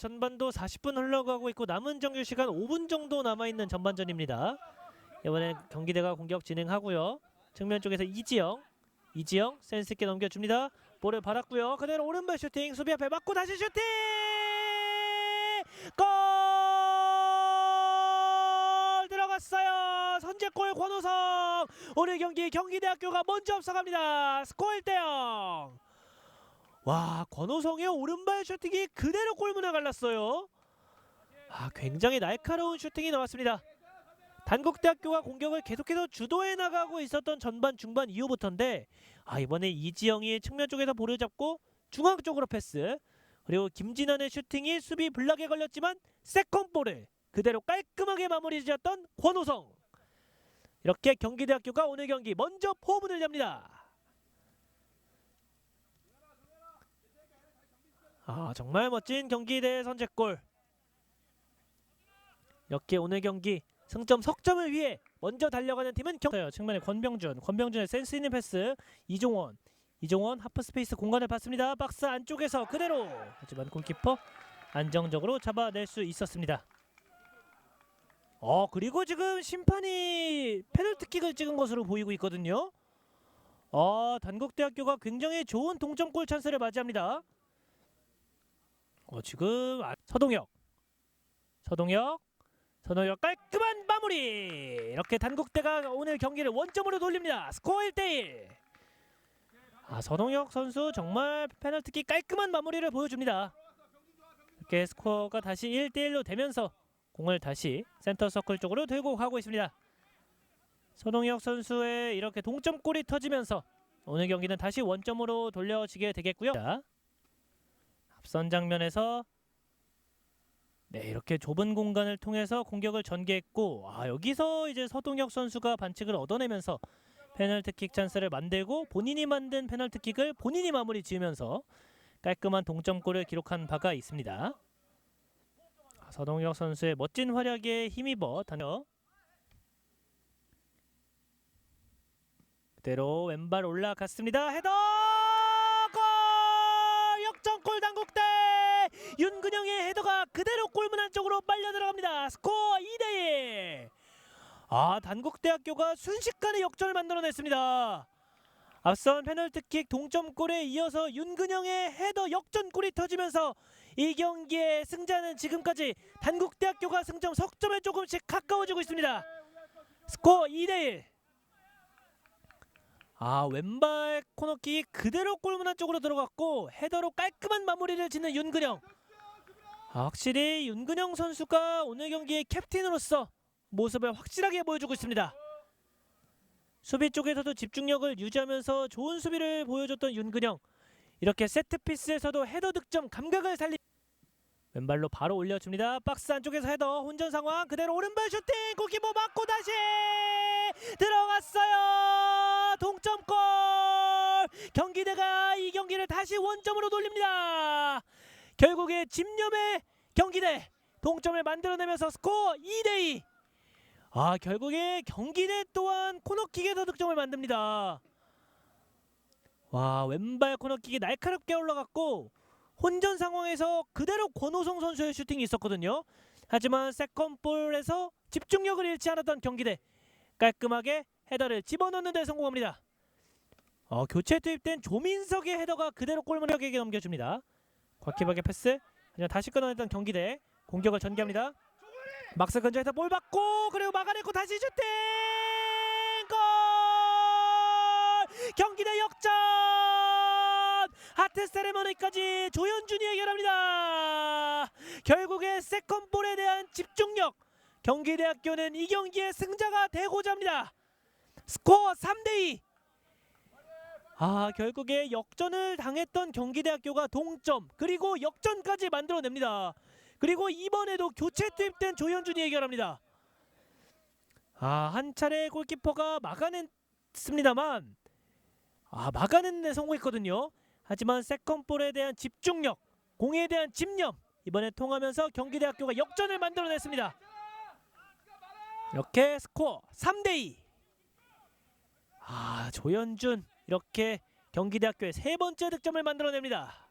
전반도 40분 흘러가고 있고 남은 정규 시간 5분 정도 남아 있는 전반전입니다. 이번엔 경기대가 공격 진행하고요. 측면 쪽에서 이지영, 이지영 센스 있게 넘겨줍니다. 볼을 받았고요. 그대로 오른발 슈팅 수비 앞에 맞고 다시 슈팅 골 들어갔어요. 선제골 권호성 오늘 경기 경기대학교가 먼저 앞서갑니다. 스코어 1대0. 와 권호성의 오른발 슈팅이 그대로 골문에 갈랐어요. 아 굉장히 날카로운 슈팅이 나왔습니다. 단국대학교가 공격을 계속해서 주도해 나가고 있었던 전반 중반 이후부터인데 아 이번에 이지영이 측면 쪽에서 볼을 잡고 중앙 쪽으로 패스 그리고 김진환의 슈팅이 수비 블락에 걸렸지만 세컨볼을 그대로 깔끔하게 마무리 지었던 권호성 이렇게 경기대학교가 오늘 경기 먼저 포문을 엽니다. 아 정말 멋진 경기 대 선제골. 이렇게 오늘 경기 승점 석점을 위해 먼저 달려가는 팀은 경... 측면에 권병준. 권병준의 센스 있는 패스. 이종원. 이종원 하프 스페이스 공간을 받습니다. 박스 안쪽에서 그대로. 하지만 골키퍼 안정적으로 잡아낼 수 있었습니다. 어 그리고 지금 심판이 페널티킥을 찍은 것으로 보이고 있거든요. 어 단국대학교가 굉장히 좋은 동점골 찬스를 맞이합니다 어 지금 아, 서동혁. 서동혁. 서동혁 깔끔한 마무리. 이렇게 단국대가 오늘 경기를 원점으로 돌립니다. 스코어 1대1 아 서동혁 선수 정말 페널티킥 깔끔한 마무리를 보여줍니다. 이렇게 스코어가 다시 1대1로 되면서 공을 다시 센터 서클 쪽으로 들고 가고 있습니다. 서동혁 선수의 이렇게 동점골이 터지면서 오늘 경기는 다시 원점으로 돌려지게 되겠고요. 자, 앞선 장면에서 네 이렇게 좁은 공간을 통해서 공격을 전개했고 아 여기서 이제 서동혁 선수가 반칙을 얻어내면서 페널티킥 찬스를 만들고 본인이 만든 페널티킥을 본인이 마무리 지으면서 깔끔한 동점골을 기록한 바가 있습니다. 아, 서동혁 선수의 멋진 활약에 힘입어 다녀 그대로 왼발 올라갔습니다. 헤더 윤근영의 헤더가 그대로 골문 안쪽으로 빨려 들어갑니다. 스코어 2대1. 아 단국대학교가 순식간에 역전을 만들어냈습니다. 앞선 페널티킥 동점골에 이어서 윤근영의 헤더 역전골이 터지면서 이 경기의 승자는 지금까지 단국대학교가 승점 석점에 조금씩 가까워지고 있습니다. 스코어 2대1. 아 왼발 코너킥이 그대로 골문 안쪽으로 들어갔고 헤더로 깔끔한 마무리를 짓는 윤근영. 아, 확실히 윤근영 선수가 오늘 경기의 캡틴으로서 모습을 확실하게 보여주고 있습니다. 수비 쪽에서도 집중력을 유지하면서 좋은 수비를 보여줬던 윤근영. 이렇게 세트 피스에서도 헤더 득점 감각을 살리. 왼발로 바로 올려줍니다. 박스 안쪽에서 헤더 혼전 상황 그대로 오른발 슈팅 골키퍼 맞고 다시 들어갔어요. 동점골. 경기대가 이 경기를 다시 원점으로 돌립니다. 결국에 집념의 경기대 동점을 만들어내면서 스코어 2대2 아 결국에 경기대 또한 코너킥에서 득점을 만듭니다. 와 왼발 코너킥이 날카롭게 올라갔고 혼전 상황에서 그대로 권호성 선수의 슈팅이 있었거든요. 하지만 세컨볼에서 집중력을 잃지 않았던 경기대 깔끔하게 헤더를 집어넣는 데 성공합니다. 어, 교체 투입된 조민석의 헤더가 그대로 골문에게 넘겨줍니다 곽희박의 패스 하지만 다시 끊어냈던 경기대 공격을 전개합니다. 막스 근처에서 볼 받고 그리고 막아내고 다시 슈팅 골 경기대 역전 하트 세레머니까지 조현준이 해결합니다. 결국에 세컨볼에 대한 집중력 경기대학교는 이 경기의 승자가 되고자 합니다. 스코어 3대2 아 결국에 역전을 당했던 경기대학교가 동점 그리고 역전까지 만들어냅니다. 그리고 이번에도 교체 투입된 조현준이 해결합니다. 아 한 차례 골키퍼가 막아냈습니다만 아 막아내는 데 성공했거든요. 하지만 세컨볼에 대한 집중력, 공에 대한 집념 이번에 통하면서 경기대학교가 역전을 만들어냈습니다. 이렇게 스코어 3대2 아 조현준 이렇게 경기대학교의 세 번째 득점을 만들어냅니다.